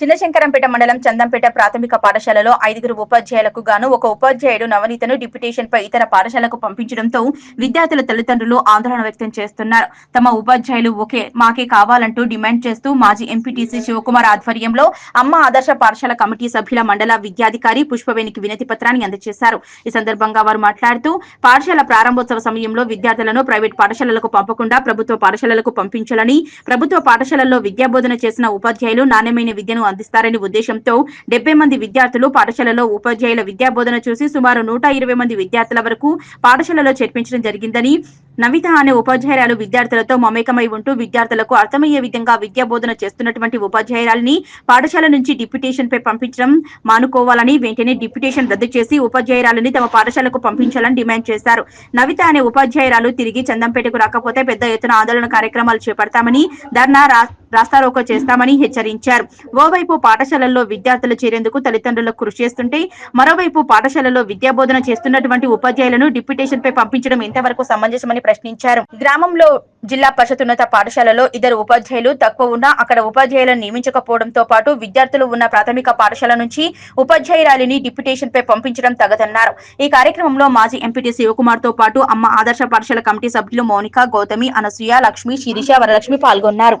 చిన్నశంకరంపేట మండలం చందంపేట ప్రాథమిక పాఠశాలలో ఐదుగురు ఉపాధ్యాయులకు గాను ఒక ఉపాధ్యాయుడు నవనీతను డిప్యుటేషన్ పై ఇతర పాఠశాలకు పంపించడంతో విద్యార్థుల తల్లిదండ్రులు ఆందోళన వ్యక్తం చేస్తున్నారు. తమ ఉపాధ్యాయులు ఒకే మాకే కావాలంటూ డిమాండ్ చేస్తూ మాజీ ఎంపీటీసీ శివకుమార్ ఆధ్వర్యంలో అమ్మ ఆదర్శ పాఠశాల కమిటీ సభ్యుల మండల విద్యాధికారి పుష్పవేణికి వినతి పత్రాన్ని అందజేశారు. ఈ సందర్భంగా వారు మాట్లాడుతూ పాఠశాల ప్రారంభోత్సవ సమయంలో విద్యార్థులను ప్రైవేట్ పాఠశాలలకు పంపకుండా ప్రభుత్వ పాఠశాలలకు పంపించాలని ప్రభుత్వ పాఠశాలల్లో విద్యాబోధన చేసిన ఉపాధ్యాయులు నాణ్యమైన విద్యను అందిస్తారని ఉద్దేశంతో డెబ్బై మంది విద్యార్థులు పాఠశాలలో ఉపాధ్యాయుల విద్యాబోధన చూసి సుమారు నూట ఇరవై మంది విద్యార్థుల వరకు పాఠశాలలో చేర్పించడం జరిగిందని నవిత అనే ఉపాధ్యాయురాలు విద్యార్థులతో మమేకమై ఉంటూ విద్యార్థులకు అర్థమయ్యే విధంగా విద్యాబోధన చేస్తున్నటువంటి ఉపాధ్యాయురాలని పాఠశాల నుంచి డిప్యుటేషన్ పై పంపించడం మానుకోవాలని వెంటనే డిప్యుటేషన్ రద్దు చేసి ఉపాధ్యాయురాలని తమ పాఠశాలకు పంపించాలని డిమాండ్ చేశారు. నవిత అనే ఉపాధ్యాయురాలు తిరిగి చందంపేటకు రాకపోతే పెద్ద ఎత్తున ఆందోళన కార్యక్రమాలు చేపడతామని ధర్నా రా- రాస్తారోకో చేస్తామని హెచ్చరించారు. ఓవైపు పాఠశాలల్లో విద్యార్థులు చేరేందుకు తల్లిదండ్రులకు కృషి చేస్తుంటే మరోవైపు పాఠశాలలో విద్యాబోధన చేస్తున్నటువంటి ఉపాధ్యాయులను డిప్యుటేషన్ పై పంపించడం ఎంతవరకు సమంజసమని ప్రశ్నించారు. గ్రామంలో జిల్లా పరిషత్ ఉన్నత పాఠశాలలో ఇద్దరు ఉపాధ్యాయులు తక్కువ ఉన్నా అక్కడ ఉపాధ్యాయులను నియమించకపోవడంతో పాటు విద్యార్థులు ఉన్న ప్రాథమిక పాఠశాల నుంచి ఉపాధ్యాయురాలిని డిప్యుటేషన్ పై పంపించడం తగదన్నారు. ఈ కార్యక్రమంలో మాజీ ఎంపీటీ శివకుమార్తో పాటు అమ్మ ఆదర్శ పాఠశాల కమిటీ సభ్యులు మౌనిక గౌతమి అనసూయ లక్ష్మి శిరీష వరలక్ష్మి పాల్గొన్నారు.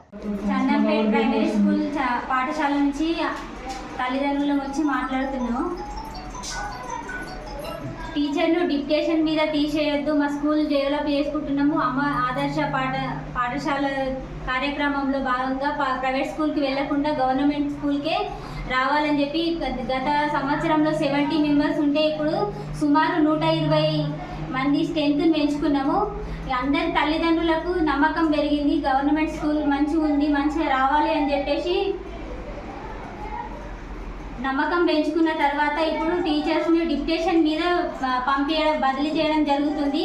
పాఠశాల నుంచి తల్లిదండ్రులు వచ్చి మాట్లాడుతున్నాం. టీచర్ను డిక్టేషన్ మీద తీసేయొద్దు. మా స్కూల్ డెవలప్ చేసుకుంటున్నాము. అమ్మ ఆదర్శ పాఠ పాఠశాల కార్యక్రమంలో భాగంగా ప్రైవేట్ స్కూల్కి వెళ్ళకుండా గవర్నమెంట్ స్కూల్కే రావాలని చెప్పి గత- గత సంవత్సరంలో సెవెంటీ మెంబర్స్ ఉంటే ఇప్పుడు సుమారు నూట ఇరవై మంది స్ట్రెంత్ పెంచుకున్నాము. అందరి తల్లిదండ్రులకు నమ్మకం పెరిగింది. గవర్నమెంట్ స్కూల్ మంచిగా ఉంది మంచిగా రావాలి అని చెప్పేసి నమ్మకం పెంచుకున్న తర్వాత ఇప్పుడు టీచర్స్ని డిప్టేషన్ మీద పంపించడం బదిలీ చేయడం జరుగుతుంది.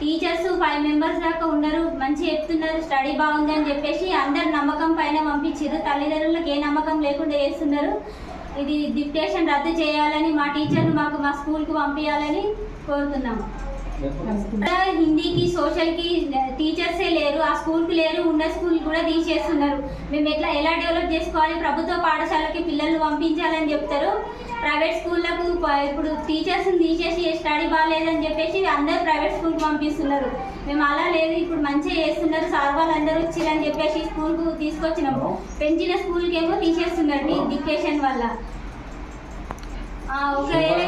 టీచర్స్ ఫైవ్ మెంబర్స్ దాకా ఉన్నారు మంచి చెప్తున్నారు స్టడీ బాగుంది అని చెప్పేసి అందరు నమ్మకం పైన పంపించారు తల్లిదండ్రులకు ఏ నమ్మకం లేకుండా చేస్తున్నారు. ఇది డిప్టేషన్ రద్దు చేయాలని మా టీచర్ను మాకు మా స్కూల్కి పంపించాలని కోరుతున్నాము. హిందీకి సోషల్కి టీచర్సే లేరు ఆ స్కూల్కి లేరు ఉన్న స్కూల్ కూడా తీసేస్తున్నారు. మేము ఎట్లా ఎలా డెవలప్ చేసుకోవాలి? ప్రభుత్వ పాఠశాలకి పిల్లల్ని పంపించాలని చెప్తారు. ప్రైవేట్ స్కూళ్ళకు ఇప్పుడు టీచర్స్ని తీసేసి స్టడీ బాగాలేదని చెప్పేసి అందరూ ప్రైవేట్ స్కూల్కి పంపిస్తున్నారు. మేము అలా లేదు ఇప్పుడు మంచిగా చేస్తున్నారు. సార్ వాళ్ళు అందరూ వచ్చిరని చెప్పేసి స్కూల్కు తీసుకొచ్చినాము. పెంచిన స్కూల్కి ఏమో తీసేస్తున్నారు ఈ డిక్టేషన్ వల్ల. ఒకవేళ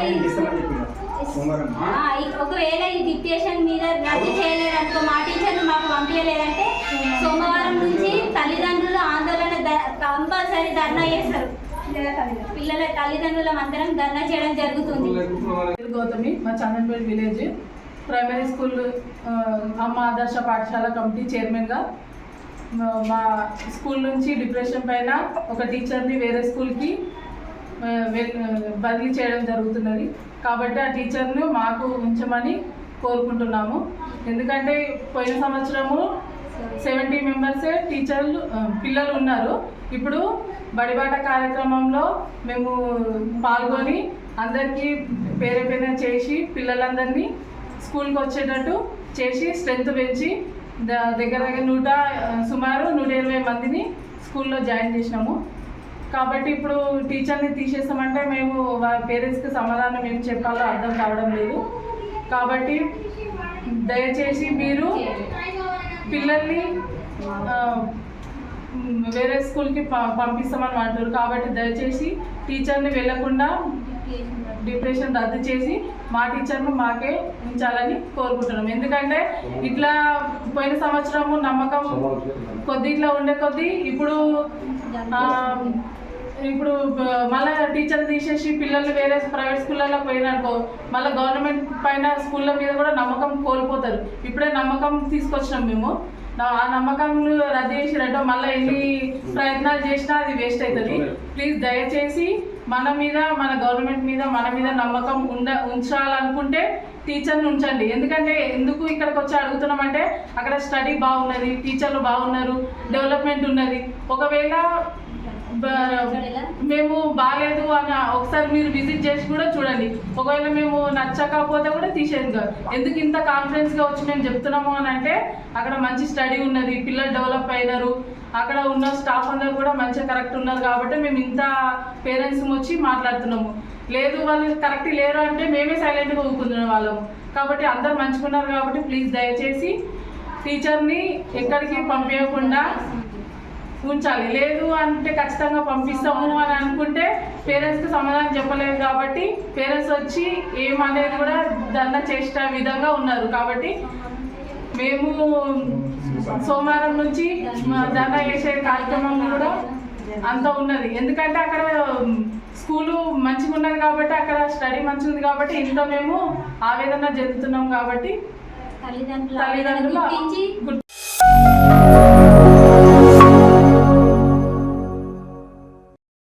ఒకవేళ ఈ డిక్టేషన్ మీద రద్దు చేయలేదనుకో మా టీచర్లు మాకు పంపించలేదంటే సోమవారం నుంచి తల్లిదండ్రులు ఆందోళన కంపల్సరీ ధర్నా చేస్తారు. పిల్లల తల్లిదండ్రుల అందరం ధర్నా చేయడం జరుగుతుంది. గౌతమి మా చందన్పేట విలేజ్ ప్రైమరీ స్కూల్ అమ్మ ఆదర్శ పాఠశాల కమిటీ చైర్మన్గా మా- మా స్కూల్ నుంచి డిప్రెషన్ పైన ఒక టీచర్ని వేరే స్కూల్కి బదిలీ చేయడం జరుగుతున్నది. కాబట్టి ఆ టీచర్ను మాకు ఉంచమని కోరుకుంటున్నాము. ఎందుకంటే పోయిన సంవత్సరము సెవెంటీ మెంబర్సే టీచర్లు పిల్లలు ఉన్నారు. ఇప్పుడు బడిబాట కార్యక్రమంలో మేము పాల్గొని అందరికీ పేరే పేరే చేసి పిల్లలందరినీ స్కూల్కి వచ్చేటట్టు చేసి స్ట్రెంత్ పెంచి ద- దగ్గర దగ్గర నూట సుమారు నూట ఇరవై మందిని స్కూల్లో జాయిన్ చేసినాము. కాబట్టి ఇప్పుడు టీచర్ని తీసేస్తామంటే మేము వారి పేరెంట్స్కి సమాధానం ఏం చెప్పాలో అర్థం కావడం లేదు. కాబట్టి దయచేసి మీరు పిల్లల్ని వేరే స్కూల్కి ప- పంపిస్తామని అంటారు కాబట్టి దయచేసి టీచర్ని వెళ్ళకుండా డిప్రెషన్ రద్దు చేసి మా టీచర్ను మాకే ఉంచాలని కోరుకుంటున్నాం. ఎందుకంటే ఇట్లా పోయిన సంవత్సరము నమ్మకం కొద్ది ఇట్లా ఉండే కొద్దీ ఇప్పుడు ఇప్పుడు మళ్ళా టీచర్ తీసేసి పిల్లలు వేరే ప్రైవేట్ స్కూళ్ళలో పోయిననుకో మళ్ళీ గవర్నమెంట్ పైన స్కూళ్ళ మీద కూడా నమ్మకం కోల్పోతారు. ఇప్పుడే నమ్మకం తీసుకొచ్చినాం మేము. ఆ నమ్మకం రద్దు చేసినట్టు మళ్ళీ ఎన్ని ప్రయత్నాలు చేసినా అది వేస్ట్ అవుతుంది. ప్లీజ్ దయచేసి మన మీద మన గవర్నమెంట్ మీద మన మీద నమ్మకం ఉండ ఉంచాలనుకుంటే టీచర్ని ఉంచండి. ఎందుకంటే ఎందుకు ఇక్కడికి వచ్చి అడుగుతున్నామంటే అక్కడ స్టడీ బాగున్నది టీచర్లు బాగున్నారు డెవలప్మెంట్ ఉన్నది. ఒకవేళ? మేము బాగాలేదు అని ఒకసారి మీరు విజిట్ చేసి కూడా చూడండి. ఒకవేళ మేము నచ్చకపోతే కూడా తీసేది కాదు ఎందుకు ఇంత కాన్ఫిడెన్స్గా వచ్చి మేము చెప్తున్నాము అని అంటే అక్కడ మంచి స్టడీ ఉన్నది పిల్లలు డెవలప్ అయినారు. అక్కడ ఉన్న స్టాఫ్ అందరు కూడా మంచిగా కరెక్ట్ ఉన్నారు కాబట్టి మేము ఇంత పేరెంట్స్ వచ్చి మాట్లాడుతున్నాము. లేదు వాళ్ళు కరెక్ట్ లేరు అంటే మేమే సైలెంట్గా ఊరుకుంటున్న వాళ్ళము కాబట్టి అందరు మంచిగా ఉన్నారు కాబట్టి ప్లీజ్ దయచేసి టీచర్ని ఎక్కడికి పంపించకుండా ఉంచాలి లేదు అంటే ఖచ్చితంగా పంపిస్తాము అని అనుకుంటే పేరెంట్స్కి సమాధానం చెప్పలేదు కాబట్టి పేరెంట్స్ వచ్చి ఏమనేది కూడా దండ చేసే విధంగా ఉన్నారు. కాబట్టి మేము సోమవారం నుంచి దండ చేసే కార్యక్రమం కూడా అంత ఉన్నది. ఎందుకంటే అక్కడ స్కూలు మంచిగా ఉన్నది కాబట్టి అక్కడ స్టడీ మంచిగా ఉంది కాబట్టి ఇంత మేము ఆవేదన చెందుతున్నాం కాబట్టి తల్లిదండ్రుల